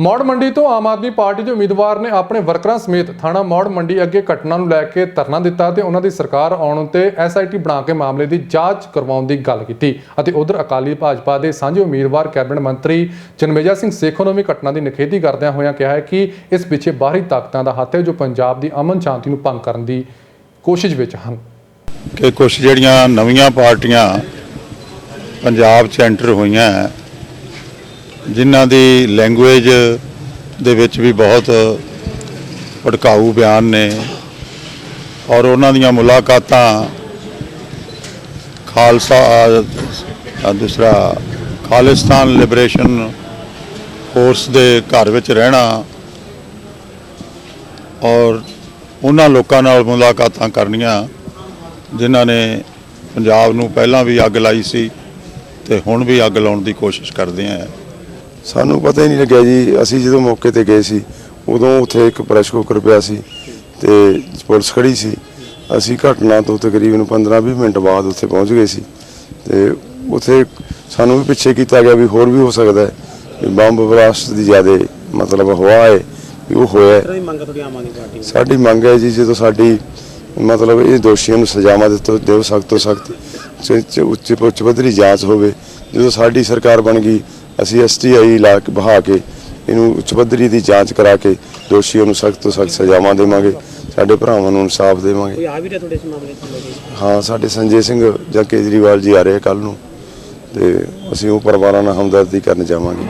ਮੌੜ ਮੰਡੀ ਤੋਂ ਆਮ ਆਦਮੀ ਪਾਰਟੀ ਦੇ ਉਮੀਦਵਾਰ ਨੇ ਆਪਣੇ ਵਰਕਰਾਂ ਸਮੇਤ ਥਾਣਾ ਮੌੜ ਮੰਡੀ ਅੱਗੇ ਘਟਨਾ ਨੂੰ ਲੈ ਕੇ ਧਰਨਾ ਦਿੱਤਾ ਤੇ ਉਹਨਾਂ ਦੀ ਸਰਕਾਰ ਆਉਣ ਉੱਤੇ ਐਸਆਈਟੀ ਬਣਾ ਕੇ ਮਾਮਲੇ ਦੀ ਜਾਂਚ ਕਰਵਾਉਣ ਦੀ ਗੱਲ ਕੀਤੀ ਅਤੇ ਉਧਰ ਅਕਾਲੀ ਭਾਜਪਾ ਦੇ ਸਾਂਝੇ ਉਮੀਦਵਾਰ ਕੈਬਨਿਟ ਮੰਤਰੀ ਜਨਮੇਜਾ ਸਿੰਘ ਸੇਖੋਂ ਨੇ ਵੀ ਘਟਨਾ ਦੀ ਨਿਖੇਧੀ ਕਰਦਿਆਂ ਹੋਇਆਂ ਕਿਹਾ ਹੈ ਕਿ ਇਸ ਪਿੱਛੇ ਬਾਹਰੀ ਤਾਕਤਾਂ ਦਾ ਹੱਥ ਹੈ ਜੋ ਪੰਜਾਬ ਦੀ ਅਮਨ ਸ਼ਾਂਤੀ ਨੂੰ ਭੰਗ ਕਰਨ ਦੀ ਕੋਸ਼ਿਸ਼ ਵਿੱਚ ਹਨ। ਕਿ ਕੁਝ ਜਿਹੜੀਆਂ ਨਵੀਆਂ ਪਾਰਟੀਆਂ ਪੰਜਾਬ 'ਚ ਐਂਟਰ ਹੋਈਆਂ ਜਿਨ੍ਹਾਂ ਦੀ ਲੈਂਗੁਏਜ ਦੇ ਵਿੱਚ ਵੀ ਬਹੁਤ ਭੜਕਾਊ ਬਿਆਨ ਨੇ ਔਰ ਉਹਨਾਂ ਦੀਆਂ ਮੁਲਾਕਾਤਾਂ ਖਾਲਸਾ ਦੂਸਰਾ ਖਾਲਿਸਤਾਨ ਲਿਬਰੇਸ਼ਨ ਫੋਰਸ ਦੇ ਘਰ ਵਿੱਚ ਰਹਿਣਾ ਔਰ ਉਹਨਾਂ ਲੋਕਾਂ ਨਾਲ ਮੁਲਾਕਾਤਾਂ ਕਰਨੀਆਂ ਜਿਨ੍ਹਾਂ ਨੇ ਪੰਜਾਬ ਨੂੰ ਪਹਿਲਾਂ ਵੀ ਅੱਗ ਲਾਈ ਸੀ ਤੇ ਹੁਣ ਵੀ ਅੱਗ ਲਾਉਣ ਦੀ ਕੋਸ਼ਿਸ਼ ਕਰਦੇ ਆ। ਸਾਨੂੰ ਪਤਾ ਹੀ ਨਹੀਂ ਲੱਗਿਆ ਜੀ ਅਸੀਂ ਜਦੋਂ ਮੌਕੇ ਤੇ ਗਏ ਸੀ ਉਦੋਂ ਉੱਥੇ ਇੱਕ ਪ੍ਰੈਸ ਕੁੱਕਰ ਪਿਆ ਸੀ ਤੇ ਪੁਲਿਸ ਖੜੀ ਸੀ। ਅਸੀਂ ਘਟਨਾ ਤੋਂ ਤਕਰੀਬਨ 15-20 ਮਿੰਟ ਬਾਅਦ ਉੱਥੇ ਪਹੁੰਚ ਗਏ ਸੀ ਤੇ ਉੱਥੇ ਸਾਨੂੰ ਵੀ ਪਿੱਛੇ ਕੀਤਾ ਗਿਆ ਵੀ ਹੋਰ ਵੀ ਹੋ ਸਕਦਾ ਹੈ ਬੰਬ ਬਲਾਸਟ ਦੀ ਜ਼ਿਆਦਾ ਮਤਲਬ ਹਵਾ ਹੈ ਵੀ ਉਹ ਹੋਇਆ ਸਾਡੀ ਮੰਗ ਹੈ ਜੀ ਜਦੋਂ ਸਾਡੀ ਮਤਲਬ ਇਹ ਦੋਸ਼ੀਆਂ ਨੂੰ ਸਜ਼ਾਵਾਂ ਦਿੱਤੋ ਦਿਓ ਸਖਤ ਤੋਂ ਸਖਤ ਉੱਚ ਉੱਚ ਪੱਧਰੀ ਜਾਂਚ ਹੋਵੇ ਜਦੋਂ ਸਾਡੀ ਸਰਕਾਰ ਬਣ ਗਈ ਅਸੀਂ ਐਸਟੀਆਈ ਲਾ ਕੇ ਬਹਾ ਕੇ ਇਹਨੂੰ ਉੱਚ ਪੱਧਰੀ ਦੀ ਜਾਂਚ ਕਰਾ ਕੇ ਦੋਸ਼ੀਆਂ ਨੂੰ ਸਖਤ ਤੋਂ ਸਖਤ ਸਜ਼ਾਵਾਂ ਦੇਵਾਂਗੇ ਸਾਡੇ ਭਰਾਵਾਂ ਨੂੰ ਇਨਸਾਫ ਦੇਵਾਂਗੇ। ਕੋਈ ਆ ਵੀ ਰਿਹਾ ਤੁਹਾਡੇ ਇਸ ਮਾਮਲੇ ਲੋਕੀ ਹਾਂ ਸਾਡੇ ਸੰਜੇ ਸਿੰਘ ਜਾਂ ਕੇਜਰੀਵਾਲ ਜੀ ਆ ਰਹੇ ਕੱਲ ਨੂੰ ਤੇ ਅਸੀਂ ਉਹ ਪਰਿਵਾਰਾਂ ਨਾਲ ਹਮਦਰਦੀ ਕਰਨ ਜਾਵਾਂਗੇ।